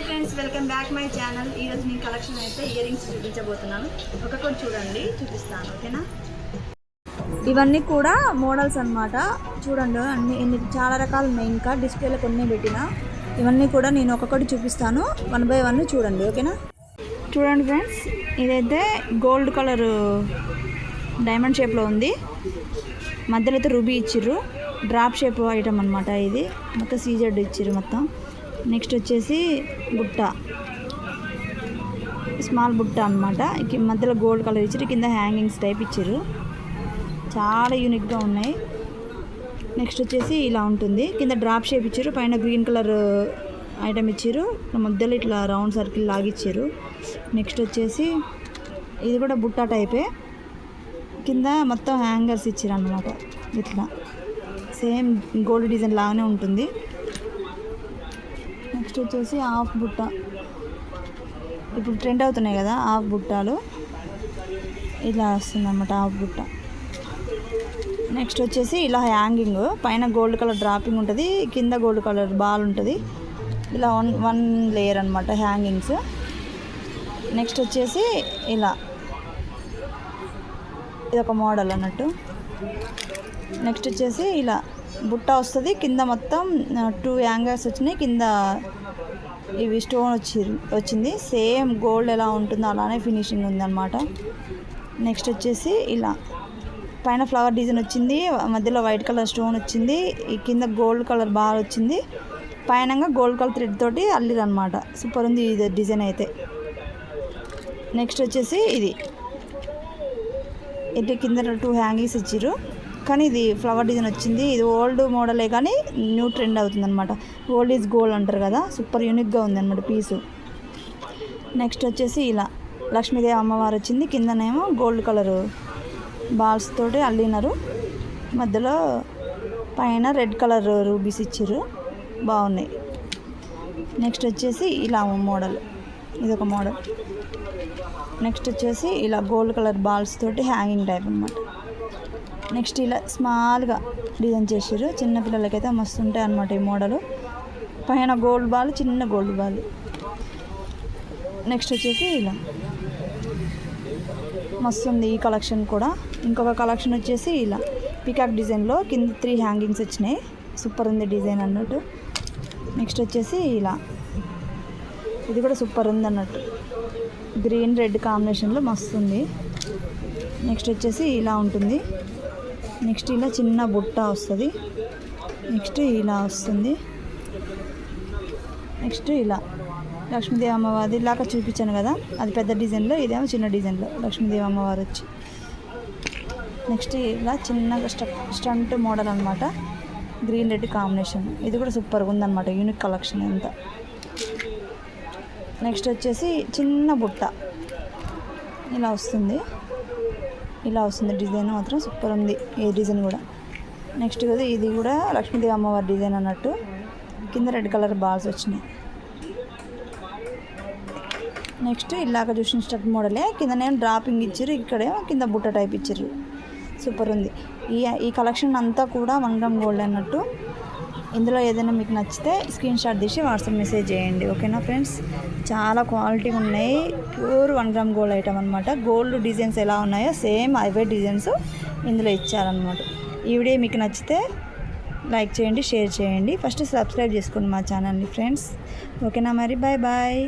Hi friends welcome back my channel. ఈరోజు నేను collection అయితే ఇయర్ రింగ్స్ చూపించబోతున్నాను. ఒక్కొక్కటి చూడండి చూపిస్తాను ఓకేనా? ఇవన్నీ కూడా మోడల్స్ అన్నమాట. చూడండి అన్ని ఎన్ని చాలా రకాలు ఉన్నాయి. ఇంకా డిస్ప్లేలో కొన్ని పెట్టిన. ఇవన్నీ కూడా నేను ఒక్కొక్కటి చూపిస్తాను. వన్ బై వన్ చూడండి ఓకేనా? చూడండి ఫ్రెండ్స్ ఇదైతే గోల్డ్ కలర్ డైమండ్ షేప్లో ఉంది. మధ్యలో అయితే రుబీ ఇచ్చిర్రు. డ్రాప్ షేప్ ఐటమ్ అనమాట ఇది. మొత్తం సీజెడ్ ఇచ్చిర్రు మొత్తం. నెక్స్ట్ వచ్చేసి బుట్ట. స్మాల్ బుట్ట అనమాట మధ్యలో గోల్డ్ కలర్ ఇచ్చారు కింద హ్యాంగింగ్స్ టైప్ ఇచ్చారు. చాలా యూనిక్గా ఉన్నాయి. నెక్స్ట్ వచ్చేసి ఇలా ఉంటుంది. కింద డ్రాప్ షేప్ ఇచ్చారు పైన గ్రీన్ కలర్ uh, ఐటమ్ ఇచ్చారు. మధ్యలో ఇట్లా రౌండ్ సర్కిల్ లాగిచ్చారు నెక్స్ట్ వచ్చేసి ఇది కూడా బుట్ట టైపే. కింద మొత్తం హ్యాంగర్స్ ఇచ్చారు అనమాట ఇట్లా సేమ్ గోల్డ్ డిజైన్ లాగానే ఉంటుంది. నెక్స్ట్ వచ్చేసి హాఫ్ బుట్ట. ఇప్పుడు ట్రెండ్ అవుతున్నాయి కదా హాఫ్ బుట్టాలు. ఇలా వస్తుందన్నమాట హాఫ్ బుట్ట. నెక్స్ట్ వచ్చేసి ఇలా హ్యాంగింగ్ పైన గోల్డ్ కలర్ డ్రాపింగ్ ఉంటుంది కింద గోల్డ్ కలర్ బాల్ ఉంటుంది. ఇలా వన్ వన్ లేయర్ అనమాట హ్యాంగింగ్స్ నెక్స్ట్ వచ్చేసి ఇలా. ఇది ఒక మోడల్ అన్నట్టు. నెక్స్ట్ వచ్చేసి ఇలా బుట్ట వస్తుంది కింద మొత్తం టూ యాంగర్స్ వచ్చినాయి కింద ఇవి స్టోన్ వచ్చి వచ్చింది. సేమ్ గోల్డ్ ఎలా ఉంటుందో అలానే ఫినిషింగ్ ఉందన్నమాట. నెక్స్ట్ వచ్చేసి ఇలా. పైన ఫ్లవర్ డిజైన్ వచ్చింది. మధ్యలో వైట్ కలర్ స్టోన్ వచ్చింది. ఈ కింద గోల్డ్ కలర్ బాగా వచ్చింది. పైనంగా గోల్డ్ కలర్ థ్రెడ్ తోటి అల్లిరు అనమాట సూపర్ ఉంది ఇది డిజైన్ అయితే. నెక్స్ట్ వచ్చేసి ఇది. ఇటు కింద టూ హ్యాంగింగ్స్ ఇచ్చారు కానీ ఇది ఫ్లవర్ డిజైన్ వచ్చింది. ఇది ఓల్డ్ మోడలే కానీ న్యూ ట్రెండ్ అవుతుంది అనమాట ఓల్డ్ ఈజ్ గోల్డ్ అంటారు కదా సూపర్ యూనిక్గా ఉంది అనమాట పీసు నెక్స్ట్ వచ్చేసి ఇలా లక్ష్మీదేవి అమ్మవారు వచ్చింది. కిందనేమో గోల్డ్ కలర్ బాల్స్ తోటి అల్లినారు. మధ్యలో పైన రెడ్ కలర్ రూబీస్ ఇచ్చారు బాగున్నాయి. నెక్స్ట్ వచ్చేసి ఇలా మోడల్ ఇది ఒక మోడల్ నెక్స్ట్ వచ్చేసి ఇలా గోల్డ్ కలర్ బాల్స్ తోటి హ్యాంగింగ్ టైప్ అనమాట నెక్స్ట్ ఇలా స్మాల్గా డిజైన్ చేసారు చిన్న పిల్లలకైతే మస్తు ఉంటాయి అనమాట ఈ మోడలు. పైన గోల్డ్ బాల్ చిన్న గోల్డ్ బాల్. నెక్స్ట్ వచ్చేసి ఇలా. మస్తు ఉంది ఈ కలెక్షన్ కూడా. ఇంకొక కలెక్షన్ వచ్చేసి ఇలా. పికాక్ డిజైన్లో కింద త్రీ హ్యాంగింగ్స్ వచ్చినాయి. సూపర్ ఉంది డిజైన్ అన్నట్టు. నెక్స్ట్ వచ్చేసి ఇలా. ఇది కూడా సూపర్ ఉంది అన్నట్టు. గ్రీన్ రెడ్ కాంబినేషన్లో మస్తు ఉంది నెక్స్ట్ వచ్చేసి ఇలా ఉంటుంది. నెక్స్ట్ ఇలా చిన్న బుట్ట వస్తుంది. నెక్స్ట్ ఇలా వస్తుంది. నెక్స్ట్ ఇలా. లక్ష్మీదేవి అమ్మవారి ఇలాగా చూపించాను కదా. అది పెద్ద డిజైన్లో ఇదేమో చిన్న డిజైన్లో లక్ష్మీదేవి అమ్మవారు వచ్చి. నెక్స్ట్ ఇలా చిన్నగా స్ట స్టంట్ మోడల్ అనమాట గ్రీన్ రెడ్ కాంబినేషన్. ఇది కూడా సూపర్గా ఉందన్నమాట యూనిక్ కలెక్షన్ అంతా. నెక్స్ట్ వచ్చేసి చిన్న బుట్ట. ఇలా వస్తుంది. ఇలా వస్తుంది డిజైన్ మాత్రం సూపర్ ఉంది ఈ డిజైన్ కూడా. నెక్స్ట్ కదా ఇది కూడా లక్ష్మీదేవి అమ్మవారి డిజైన్ అన్నట్టు. కింద రెడ్ కలర్ బాల్స్ వచ్చినాయి. నెక్స్ట్ ఇలాగ చూసిన స్టెప్ మోడలే. కింద నేను డ్రాపింగ్ ఇచ్చారు ఇక్కడేమో కింద బుట్ట టైప్ ఇచ్చారు సూపర్ ఉంది. ఈ ఈ కలెక్షన్ అంతా కూడా వన్ గ్రామ్ గోల్డ్ అన్నట్టు. ఇందులో ఏదైనా మీకు నచ్చితే స్క్రీన్ షాట్ తీసి వాట్సాప్ మెసేజ్ చేయండి. ఓకేనా ఫ్రెండ్స్? చాలా క్వాలిటీ ఉన్నాయి. Pure one gram gold item అనమాట గోల్డ్ డిజైన్స్ ఎలా ఉన్నాయో సేమ్ అవే డిజైన్స్ ఇందులో ఇచ్చారనమాట ఈ వీడియో మీకు నచ్చితే లైక్ చేయండి షేర్ చేయండి. ఫస్ట్ సబ్స్క్రైబ్ చేసుకోండి మా ఛానల్ని ఫ్రెండ్స్. ఓకేనా మరి? Bye bye.